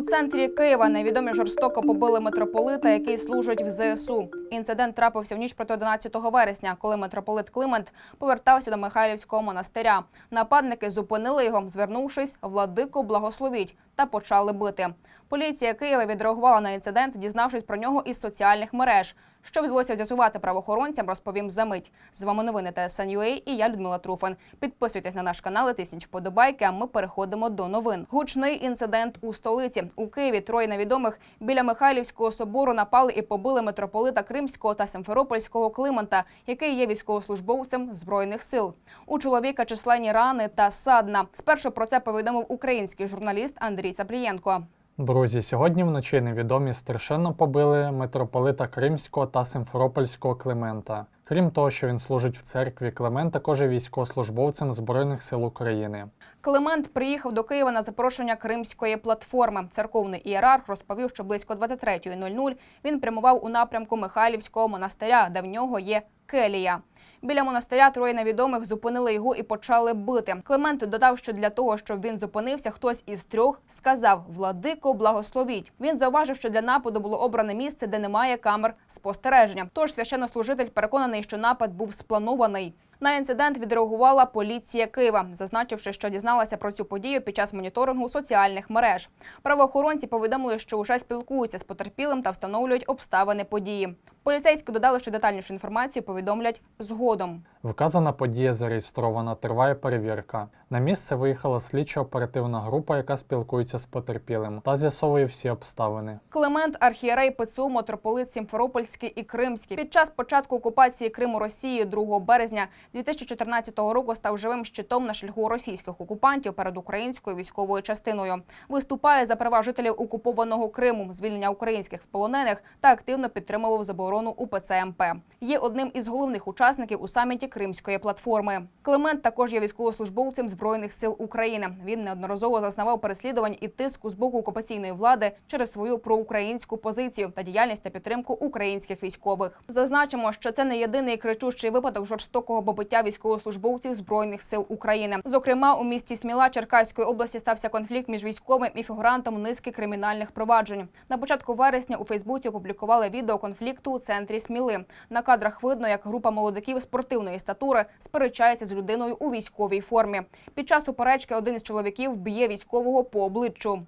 У центрі Києва невідомі жорстоко побили митрополита, який служить в ЗСУ. Інцидент трапився в ніч проти 11 вересня, коли митрополит Климент повертався до Михайлівського монастиря. Нападники зупинили його, звернувшись владику благословіть та почали бити. Поліція Києва відреагувала на інцидент, дізнавшись про нього із соціальних мереж. Що вдалося з'ясувати правоохоронцям, розповім за мить. З вами новини ТСН.UA і я Людмила Труфан. Підписуйтесь на наш канал, і тисніть вподобайки. А ми переходимо до новин. Гучний інцидент у столиці у Києві. Троє невідомих біля Михайлівського собору напали і побили митрополита Кримського та Симферопольського Климента, який є військовослужбовцем збройних сил. У чоловіка численні рани та садна. Спершу про це повідомив український журналіст Андрій Сапрієнко. Друзі, сьогодні вночі невідомі страшенно побили митрополита Кримського та Симферопольського Климента. Крім того, що він служить в церкві, Климент також є військовослужбовцем Збройних сил України. Климент приїхав до Києва на запрошення Кримської платформи. Церковний ієрарх розповів, що близько 23.00 він прямував у напрямку Михайлівського монастиря, де в нього є келія. Біля монастиря троє невідомих зупинили його і почали бити. Климент додав, що для того, щоб він зупинився, хтось із трьох сказав Владико, благословіть. Він зауважив, що для нападу було обране місце, де немає камер спостереження. Тож священнослужитель переконаний, що напад був спланований. На інцидент відреагувала поліція Києва, зазначивши, що дізналася про цю подію під час моніторингу соціальних мереж. Правоохоронці повідомили, що вже спілкуються з потерпілим та встановлюють обставини події. Поліцейські додали, що детальнішу інформацію повідомлять згодом. Вказана подія зареєстрована, триває перевірка. На місце виїхала слідчо-оперативна група, яка спілкується з потерпілим та з'ясовує всі обставини. Климент архієрей ПЦУ, митрополит Сімферопольський і Кримський. Під час початку окупації Криму Росією 2 березня 2014 року став живим щитом на шляху російських окупантів перед українською військовою частиною. Виступає за права жителів окупованого Криму, звільнення українських полонених та активно підтримував заборону УПЦ МП. Є одним із головних учасників у саміті Кримської платформи. Климент також є військовослужбовцем збройних сил України. Він неодноразово зазнавав переслідувань і тиску з боку окупаційної влади через свою проукраїнську позицію та діяльність та підтримку українських військових. Зазначимо, що це не єдиний кричущий випадок жорстокого побиття військовослужбовців збройних сил України. Зокрема, у місті Сміла Черкаської області стався конфлікт між військовим і фігурантом низки кримінальних проваджень. На початку вересня у Фейсбуці опублікували відео конфлікту у центрі Сміли. На кадрах видно, як група молодиків спортивної статури сперечається з людиною у військовій формі. Під час суперечки один із чоловіків б'є військового по обличчю.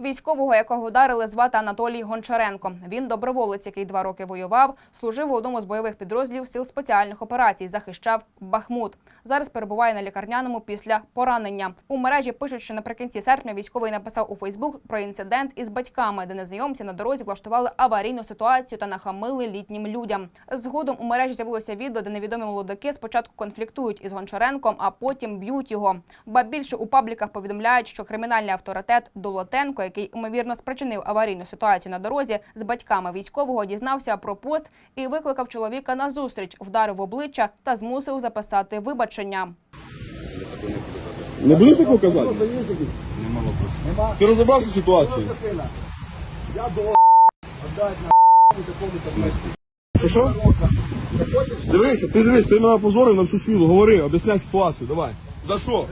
Військового, якого вдарили, звати Анатолій Гончаренко. Він доброволець, який два роки воював, служив у одному з бойових підрозділів сил спеціальних операцій, захищав Бахмут. Зараз перебуває на лікарняному після поранення. У мережі пишуть, що наприкінці серпня військовий написав у Фейсбук про інцидент із батьками, де незнайомці на дорозі влаштували аварійну ситуацію та нахамили літнім людям. Згодом у мережі з'явилося відео, де невідомі молодики спочатку конфліктують із Гончаренком, а потім б'ють його. Ба більше у пабліках повідомляють, що кримінальний авторитет Долотенко, який ймовірно спричинив аварійну ситуацію на дорозі, з батьками військового дізнався про пост і викликав чоловіка на зустріч, вдарив в обличчя та змусив записати вибачення. Не будеш такого казати? Ти розібрався в ситуації? Що, що? Дивися, ти дивись, ти мене позорив на всю світу. Говори, об'ясняй ситуацію, давай. За що?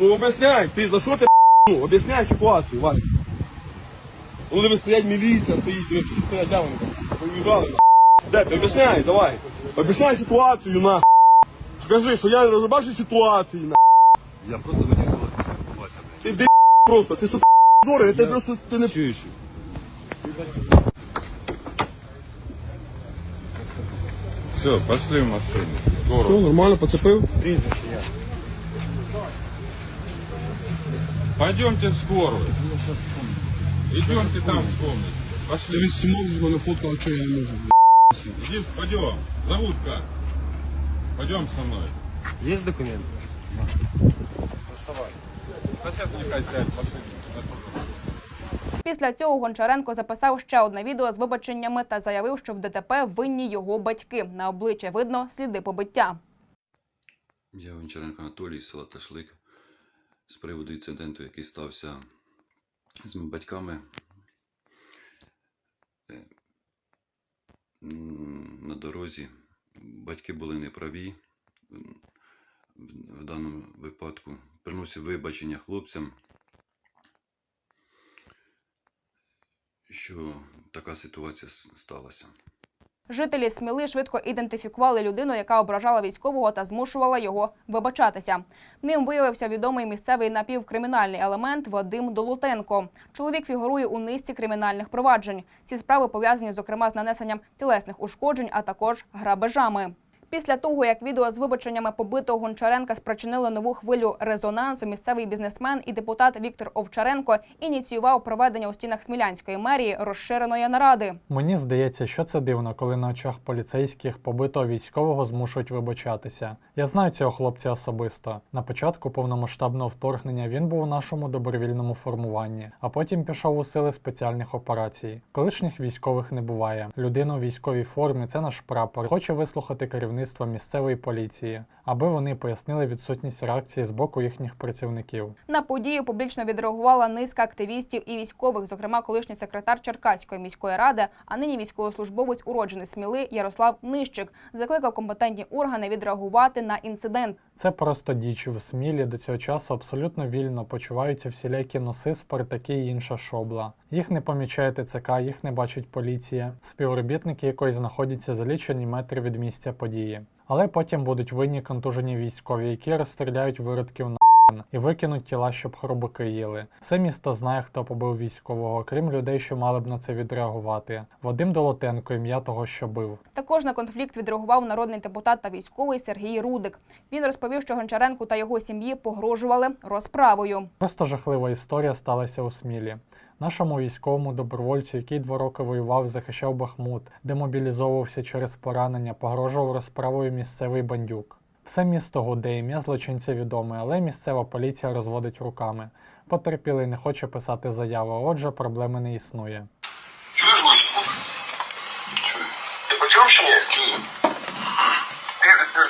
Ну об'ясняй, ти за що ти ну, об'ясняй ситуацію, Вася. Ну диви стоять міліція, стоїть, всі стоять, де вони? Поїжджали. Де ти об'ясняй, давай. Об'ясняй ситуацію, на. Скажи, що я не розібрався ситуації, на. Я просто хотів спілкуватися. Ти де просто, ти сука зорий, ти просто ти не Чуєш? Все, пошли в машину. Все, нормально, поцепив? Пойдемте в скорую. Идемте там вспомнить. Пошли. Ти можеш мене фоткати, а що я не можу? Иди, пойдем. Зовут как? Пойдем со мной. Есть документы? Да сейчас нехай сядь в машине. Після цього Гончаренко записав ще одне відео з вибаченнями та заявив, що в ДТП винні його батьки. На обличчі видно сліди побиття. Я Гончаренко Анатолій, села Ташлик. З приводу інциденту, який стався з батьками. Е, На дорозі батьки були неправі в даному випадку. Приносив вибачення хлопцям, що така ситуація сталася. Жителі Сміли швидко ідентифікували людину, яка ображала військового та змушувала його вибачатися. Ним виявився відомий місцевий напівкримінальний елемент Вадим Долутенко. Чоловік фігурує у низці кримінальних проваджень. Ці справи пов'язані, зокрема, з нанесенням тілесних ушкоджень, а також грабежами. Після того, як відео з вибаченнями побитого Гончаренка спричинило нову хвилю резонансу, місцевий бізнесмен і депутат Віктор Овчаренко ініціював проведення у стінах Смілянської мерії розширеної наради. Мені здається, що це дивно, коли на очах поліцейських побитого військового змушують вибачатися. Я знаю цього хлопця особисто. На початку повномасштабного вторгнення він був у нашому добровільному формуванні, а потім пішов у сили спеціальних операцій. Колишніх військових не буває. Людина у військовій формі це наш прапор. Хоче вислухати керівництво місцевої поліції, аби вони пояснили відсутність реакції з боку їхніх працівників. На подію публічно відреагувала низка активістів і військових, зокрема колишній секретар Черкаської міської ради, а нині військовослужбовець уроджений Сміли Ярослав Нищик закликав компетентні органи відреагувати на інцидент. Це просто діч в смілі до цього часу абсолютно вільно почуваються всілякі носи, спартаки і інша шобла. Їх не помічає ТЦК, їх не бачить поліція, співробітники якої знаходяться за лічені метри від місця події. Але потім будуть винні контужені військові, які розстріляють виродків на і викинуть тіла, щоб хробаки їли. Все місто знає, хто побив військового, крім людей, що мали б на це відреагувати. Вадим Долотенко, ім'я того, що бив. Також на конфлікт відреагував народний депутат та військовий Сергій Рудик. Він розповів, що Гончаренку та його сім'ї погрожували розправою. Просто жахлива історія сталася у Смілі. Нашому військовому добровольцю, який два роки воював, захищав Бахмут, демобілізовувався через поранення, погрожував розправою місцевий бандюк. Все місто гуде, ім'я злочинця відоме, але місцева поліція розводить руками. Потерпілий не хоче писати заяву, отже, проблеми не існує. Чую. Ти почув чи ні? Чую.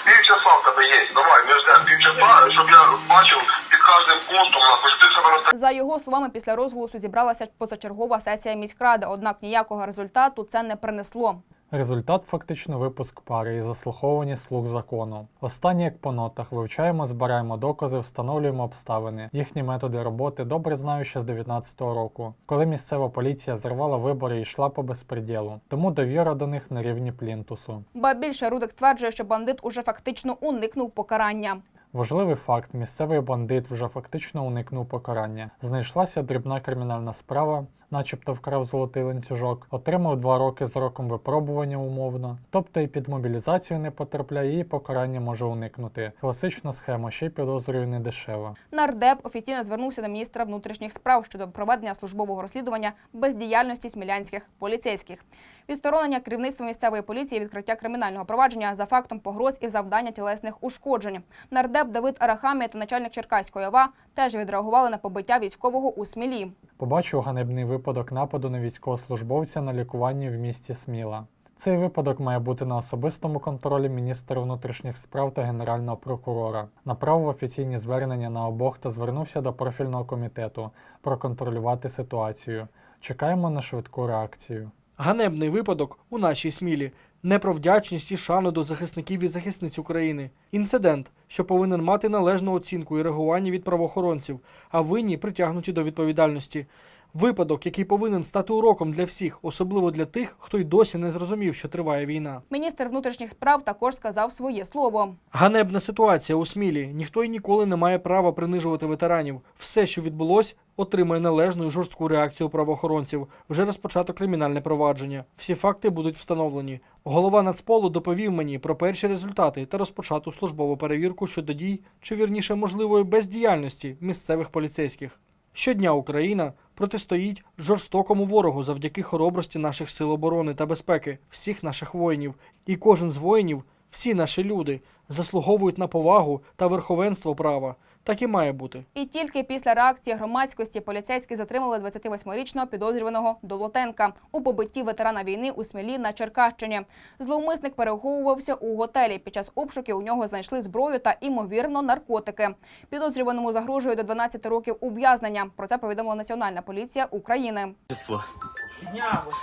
Півчаса в тебе є. Давай, ми ждемо півчаса, щоб я бачив під кожним пунктом, ти себе. За його словами, після розголосу зібралася позачергова сесія міськради, однак ніякого результату це не принесло. Результат фактично випуск пари і заслуховування слуг закону. Останні як по нотах вивчаємо, збираємо докази, встановлюємо обставини. Їхні методи роботи добре знаю ще з 19-го року, коли місцева поліція зривала вибори і йшла по безпреділу. Тому довіра до них на рівні плінтусу. Ба більше Рудик стверджує, що бандит уже фактично уникнув покарання. Важливий факт: місцевий бандит вже фактично уникнув покарання. Знайшлася дрібна кримінальна справа, начебто вкрав золотий ланцюжок, отримав два роки з роком випробування умовно, тобто і під мобілізацію не потрапляє, і покарання може уникнути. Класична схема, ще й підозрюю не дешева. Нардеп офіційно звернувся до міністра внутрішніх справ щодо проведення службового розслідування бездіяльності смілянських поліцейських. Відсторонення керівництва місцевої поліції відкриття кримінального провадження за фактом погроз і завдання тілесних ушкоджень. Нардеп Давид Арахамія та начальник Черкаської ОВА теж відреагували на побиття військового у Смілі. Побачив ганебний випадок нападу на військовослужбовця на лікуванні в місті Сміла. Цей випадок має бути на особистому контролі міністра внутрішніх справ та генерального прокурора. Направив офіційні звернення на обох та звернувся до профільного комітету проконтролювати ситуацію. Чекаємо на швидку реакцію. Ганебний випадок у нашій смілі. Не про вдячність і шану до захисників і захисниць України. Інцидент, що повинен мати належну оцінку і реагування від правоохоронців, а винні притягнуті до відповідальності. Випадок, який повинен стати уроком для всіх, особливо для тих, хто й досі не зрозумів, що триває війна. Міністр внутрішніх справ також сказав своє слово. Ганебна ситуація у Смілі. Ніхто й ніколи не має права принижувати ветеранів. Все, що відбулось, отримає належну і жорстку реакцію правоохоронців. Вже розпочато кримінальне провадження. Всі факти будуть встановлені. Голова Нацполу доповів мені про перші результати та розпочату службову перевірку щодо дій, чи вірніше можливої бездіяльності місцевих поліцейських. Щодня Україна протистоїть жорстокому ворогу завдяки хоробрості наших сил оборони та безпеки, всіх наших воїнів. І кожен з воїнів, всі наші люди, заслуговують на повагу та верховенство права. Так і має бути. І тільки після реакції громадськості поліцейські затримали 28-річного підозрюваного Долотенка у побитті ветерана війни у Смілі на Черкащині. Зловмисник переховувався у готелі. Під час обшуків у нього знайшли зброю та імовірно наркотики. Підозрюваному загрожує до 12 років ув'язнення. Про це повідомила Національна поліція України.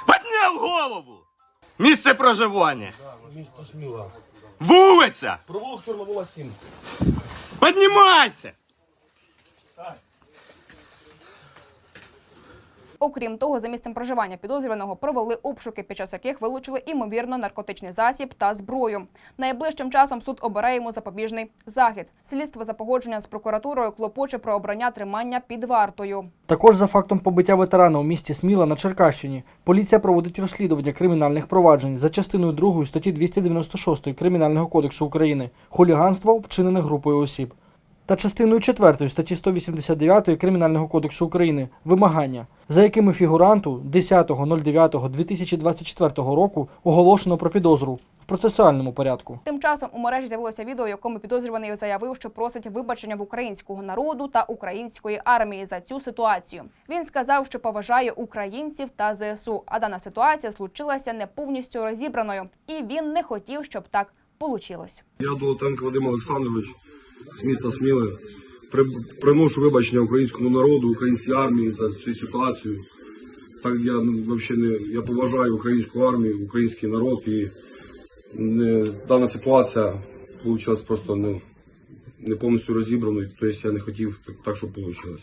Підняв голову! Місце проживання. Вулиця! Провулок Чорновола 7. Піднімайся! Окрім того, за місцем проживання підозрюваного провели обшуки, під час яких вилучили імовірно наркотичний засіб та зброю. Найближчим часом суд обере йому запобіжний захід. Слідство за погодженням з прокуратурою клопоче про обрання тримання під вартою. Також за фактом побиття ветерана у місті Сміла на Черкащині поліція проводить розслідування кримінальних проваджень за частиною 2 статті 296 Кримінального кодексу України хуліганство вчинене групою осіб та частиною 4 статті 189 Кримінального кодексу України вимагання, за якими фігуранту 10.09.2024 року оголошено про підозру в процесуальному порядку. Тим часом у мережі з'явилося відео, в якому підозрюваний заявив, що просить вибачення в українського народу та української армії за цю ситуацію. Він сказав, що поважає українців та ЗСУ. А дана ситуація случилася не повністю розібраною, і він не хотів, щоб так получилось. Я Долотенко Вадим Олександрович з міста Сміли. Приношу вибачення українському народу, українській армії за цю ситуацію. Так я ну, взагалі не я поважаю українську армію, український народ і не, дана ситуація вийшла просто не, не повністю розібраною. Тобто я не хотів так, так щоб вийшло.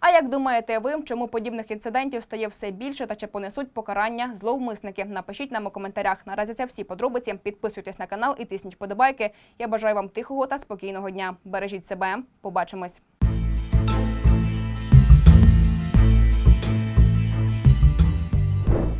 А як думаєте ви, чому подібних інцидентів стає все більше та чи понесуть покарання зловмисники? Напишіть нам у коментарях. Наразі це всі подробиці. Підписуйтесь на канал і тисніть подобайки. Я бажаю вам тихого та спокійного дня. Бережіть себе. Побачимось.